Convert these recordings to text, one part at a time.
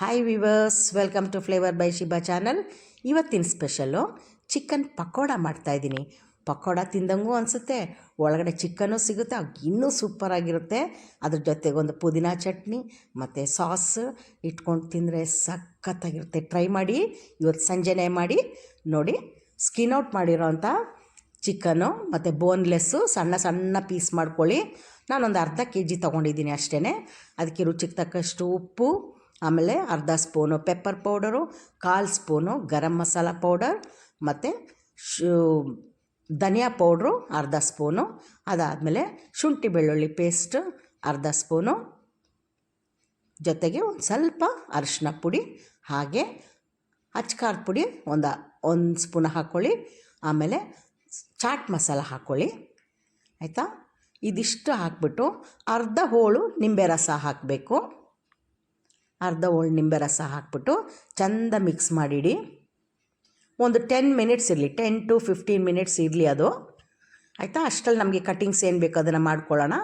Hi viewers welcome to flavour by Shiba channel ಇವತ್ತಿನ special chicken pakoda ಮಾಡ್ತಾಯಿದ್ದೀನಿ ಪಕೋಡ ತಿಂದಂಗೂ ಅನಿಸುತ್ತೆ, ಒಳಗಡೆ ಚಿಕನ್ನು ಸಿಗುತ್ತೆ, ಇನ್ನೂ ಸೂಪರಾಗಿರುತ್ತೆ ಅದ್ರ ಜೊತೆಗೆ ಒಂದು ಪುದೀನ ಚಟ್ನಿ ಮತ್ತು ಸಾಸ್ ಇಟ್ಕೊಂಡು ತಿಂದರೆ ಸಖತ್ತಾಗಿರುತ್ತೆ. ಟ್ರೈ ಮಾಡಿ, ಇವತ್ತು ಸಂಜೆನೇ ಮಾಡಿ. ನೋಡಿ ಸ್ಕಿನ್ ಔಟ್ ಮಾಡಿರೋಂಥ ಚಿಕನ್ನು ಮತ್ತು ಬೋನ್ಲೆಸ್ಸು ಸಣ್ಣ ಸಣ್ಣ ಪೀಸ್ ಮಾಡ್ಕೊಳ್ಳಿ. ನಾನೊಂದು ಅರ್ಧ ಕೆ ಜಿ ತೊಗೊಂಡಿದ್ದೀನಿ ಅಷ್ಟೇ ಅದಕ್ಕೆ ರುಚಿಗೆ ತಕ್ಕಷ್ಟು ಉಪ್ಪು ಆಮೇಲೆ ಅರ್ಧ ಸ್ಪೂನು ಪೆಪ್ಪರ್ ಪೌಡರು ಕಾಲು ಸ್ಪೂನು ಗರಂ ಮಸಾಲ ಪೌಡರ್ ಮತ್ತು ಶೂ, ಧನಿಯಾ ಪೌಡ್ರು ಅರ್ಧ ಸ್ಪೂನು. ಅದಾದಮೇಲೆ ಶುಂಠಿ ಬೆಳ್ಳುಳ್ಳಿ ಪೇಸ್ಟ್ ಅರ್ಧ ಸ್ಪೂನು. ಜೊತೆಗೆ ಒಂದು ಸ್ವಲ್ಪ ಅರಿಶಿನ ಪುಡಿ, ಹಾಗೆ ಅಚ್ಕಾರದ ಪುಡಿ ಒಂದು ಒಂದು ಸ್ಪೂನ್ ಹಾಕ್ಕೊಳ್ಳಿ ಆಮೇಲೆ ಚಾಟ್ ಮಸಾಲ ಹಾಕ್ಕೊಳ್ಳಿ ಆಯಿತಾ? ಇದಿಷ್ಟು ಹಾಕ್ಬಿಟ್ಟು ಅರ್ಧ ಹೋಳು ನಿಂಬೆ ರಸ ಹಾಕಬೇಕು. ಅರ್ಧ ಹೋಳು ನಿಂಬೆ ರಸ ಹಾಕ್ಬಿಟ್ಟು ಚೆಂದ ಮಿಕ್ಸ್ ಮಾಡಿಡಿ. ಒಂದು ಟೆನ್ ಮಿನಿಟ್ಸ್ ಇರಲಿ ಟೆನ್ ಟು ಫಿಫ್ಟೀನ್ ಮಿನಿಟ್ಸ್ ಇರಲಿ ಅದು. ಆಯಿತಾ? ಅಷ್ಟರಲ್ಲಿ ನಮಗೆ ಕಟಿಂಗ್ಸ್ ಏನು ಬೇಕು ಅದನ್ನು ಮಾಡ್ಕೊಳ್ಳೋಣ.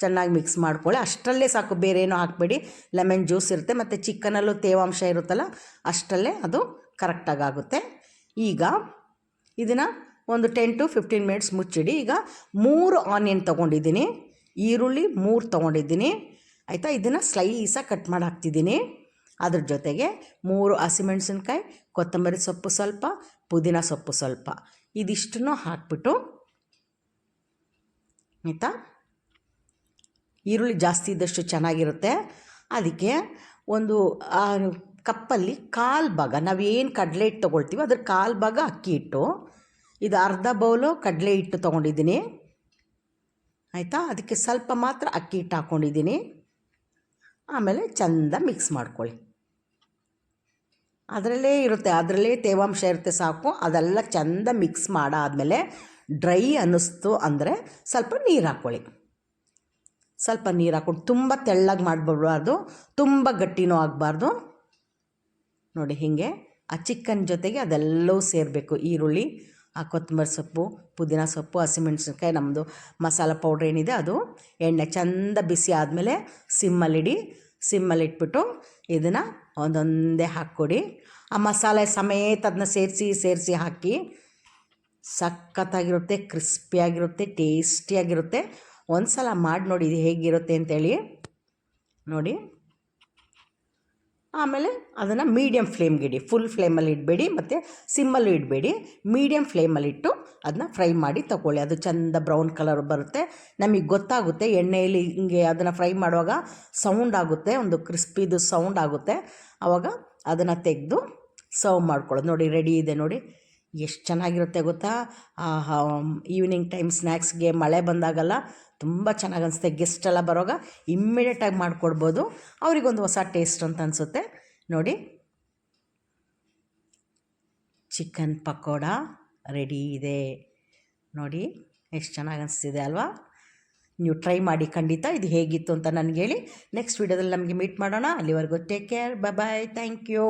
ಚೆನ್ನಾಗಿ ಮಿಕ್ಸ್ ಮಾಡ್ಕೊಳ್ಳಿ. ಅಷ್ಟರಲ್ಲೇ ಸಾಕು ಬೇರೆ ಏನೂ ಹಾಕಬೇಡಿ. ಲೆಮನ್ ಜ್ಯೂಸ್ ಇರುತ್ತೆ, ಮತ್ತು ಚಿಕನಲ್ಲೂ ತೇವಾಂಶ ಇರುತ್ತಲ್ಲ, ಅಷ್ಟರಲ್ಲೇ ಅದು ಕರೆಕ್ಟಾಗಿ ಆಗುತ್ತೆ. ಈಗ ಇದನ್ನು ಒಂದು ಟೆನ್ ಟು ಫಿಫ್ಟೀನ್ ಮಿನಿಟ್ಸ್ ಮುಚ್ಚಿಡಿ. ಈಗ ಮೂರು ಆನಿಯನ್ ತೊಗೊಂಡಿದ್ದೀನಿ. ಈರುಳ್ಳಿ ಮೂರು ತೊಗೊಂಡಿದ್ದೀನಿ. ಆಯಿತಾ? ಇದನ್ನು ಸ್ಲೈಸಾಗಿ ಕಟ್ ಮಾಡಿ ಹಾಕ್ತಿದ್ದೀನಿ. ಅದ್ರ ಜೊತೆಗೆ ಮೂರು ಹಸಿಮೆಣಸಿನ್ಕಾಯಿ, ಕೊತ್ತಂಬರಿ ಸೊಪ್ಪು ಸ್ವಲ್ಪ, ಪುದೀನ ಸೊಪ್ಪು ಸ್ವಲ್ಪ. ಇದಿಷ್ಟನ್ನು ಹಾಕ್ಬಿಟ್ಟು ಆಯಿತಾ? ಈರುಳ್ಳಿ ಜಾಸ್ತಿ ಇದ್ದಷ್ಟು ಚೆನ್ನಾಗಿರುತ್ತೆ. ಅದಕ್ಕೆ ಒಂದು ಕಪ್ಪಲ್ಲಿ ಕಾಲು ಭಾಗ, ನಾವೇನು ಕಡಲೆ ಹಿಟ್ಟು ತೊಗೊಳ್ತೀವಿ ಅದ್ರ ಕಾಲು ಭಾಗ ಅಕ್ಕಿ ಹಿಟ್ಟು. ಇದು ಅರ್ಧ ಬೌಲು ಕಡಲೆ ಹಿಟ್ಟು ತೊಗೊಂಡಿದ್ದೀನಿ. ಆಯಿತಾ? ಅದಕ್ಕೆ ಸ್ವಲ್ಪ ಮಾತ್ರ ಅಕ್ಕಿ ಹಿಟ್ಟು ಹಾಕ್ಕೊಂಡಿದ್ದೀನಿ ಆಮೇಲೆ ಚಂದ ಮಿಕ್ಸ್ ಮಾಡ್ಕೊಳ್ಳಿ. ಅದರಲ್ಲೇ ಇರುತ್ತೆ, ಅದರಲ್ಲೇ ತೇವಾಂಶ ಇರುತ್ತೆ ಸಾಕು. ಅದೆಲ್ಲ ಚಂದ ಮಿಕ್ಸ್ ಮಾಡಾದಮೇಲೆ ಡ್ರೈ ಅನ್ನಿಸ್ತು ಅಂದರೆ ಸ್ವಲ್ಪ ನೀರು ಹಾಕ್ಕೊಳ್ಳಿ. ಸ್ವಲ್ಪ ನೀರು ಹಾಕ್ಕೊಂಡು ತುಂಬ ತೆಳ್ಳಗೆ ಮಾಡಿಬಿಡಬಾರ್ದು ತುಂಬ ಗಟ್ಟಿನೂ ಆಗಬಾರ್ದು. ನೋಡಿ ಹೀಗೆ ಆ ಚಿಕನ್ ಜೊತೆಗೆ ಅದೆಲ್ಲವೂ ಸೇರಬೇಕು, ಈರುಳ್ಳಿ ಆ ಕೊತ್ತಂಬರಿ ಸೊಪ್ಪು, ಪುದೀನ ಸೊಪ್ಪು, ಹಸಿಮೆಣ್ಸಿನ್ಕಾಯಿ ನಮ್ಮದು ಮಸಾಲ ಪೌಡ್ರ್ ಏನಿದೆ ಅದು ಎಣ್ಣೆ ಚೆಂದ ಬಿಸಿ ಆದಮೇಲೆ ಸಿಮ್ಮಲ್ಲಿಡಿ ಸಿಮ್ಮಲ್ಲಿಟ್ಬಿಟ್ಟು ಇದನ್ನು ಒಂದೊಂದೇ ಹಾಕ್ಕೊಡಿ. ಆ ಮಸಾಲೆ ಸಮೇತ ಅದನ್ನ ಸೇರಿಸಿ ಸೇರಿಸಿ ಹಾಕಿ ಸಖತ್ತಾಗಿರುತ್ತೆ, ಕ್ರಿಸ್ಪಿಯಾಗಿರುತ್ತೆ, ಟೇಸ್ಟಿಯಾಗಿರುತ್ತೆ. ಒಂದು ಸಲ ಮಾಡಿ ನೋಡಿ ಇದು ಹೇಗಿರುತ್ತೆ ಅಂತೇಳಿ. ನೋಡಿ. ಆಮೇಲೆ ಅದನ್ನು ಮೀಡಿಯಮ್ ಫ್ಲೇಮ್ಗೆ ಇಡಿ ಫುಲ್ ಫ್ಲೇಮಲ್ಲಿ ಇಡಬೇಡಿ, ಮತ್ತು ಸಿಮ್ಮಲ್ಲೂ ಇಡಬೇಡಿ. ಮೀಡಿಯಮ್ ಫ್ಲೇಮಲ್ಲಿಟ್ಟು ಅದನ್ನ ಫ್ರೈ ಮಾಡಿ ತಗೊಳ್ಳಿ. ಅದು ಚೆಂದ ಬ್ರೌನ್ ಕಲರ್ ಬರುತ್ತೆ. ನಮಗೆ ಗೊತ್ತಾಗುತ್ತೆ, ಎಣ್ಣೆಯಲ್ಲಿ ಹಿಂಗೆ ಅದನ್ನು ಫ್ರೈ ಮಾಡುವಾಗ ಸೌಂಡ್ ಆಗುತ್ತೆ, ಒಂದು ಕ್ರಿಸ್ಪಿದು ಸೌಂಡ್ ಆಗುತ್ತೆ. ಆವಾಗ ಅದನ್ನು ತೆಗೆದು ಸರ್ವ್ ಮಾಡ್ಕೊಳ್ಳೋದು. ನೋಡಿ ರೆಡಿ ಇದೆ ನೋಡಿ. ಎಷ್ಟು ಚೆನ್ನಾಗಿರುತ್ತೆ ಗೊತ್ತಾ? ಈವ್ನಿಂಗ್ ಟೈಮ್ ಸ್ನ್ಯಾಕ್ಸ್ಗೆ ಮಳೆ ಬಂದಾಗಲ್ಲ ತುಂಬ ಚೆನ್ನಾಗಿ ಅನಿಸುತ್ತೆ. ಗೆಸ್ಟ್ ಎಲ್ಲ ಬರೋವಾಗ ಇಮ್ಮಿಡಿಯೇಟಾಗಿ ಮಾಡಿಕೊಡ್ಬೋದು. ಅವರಿಗೊಂದು ಹೊಸ ಟೇಸ್ಟ್ ಅಂತ ಅನಿಸುತ್ತೆ. ನೋಡಿ. ಚಿಕನ್ ಪಕೋಡ ರೆಡಿ ಇದೆ. ನೋಡಿ, ಎಷ್ಟು ಚೆನ್ನಾಗಿ ಅನಿಸ್ತಿದೆ ಅಲ್ವಾ? ನೀವು ಟ್ರೈ ಮಾಡಿ ಖಂಡಿತ ಇದು ಹೇಗಿತ್ತು ಅಂತ ನನಗೆ ಹೇಳಿ. ನೆಕ್ಸ್ಟ್ ವೀಡಿಯೋದಲ್ಲಿ ನಮಗೆ ಮೀಟ್ ಮಾಡೋಣ. ಅಲ್ಲಿವರೆಗೂ take care bye thank you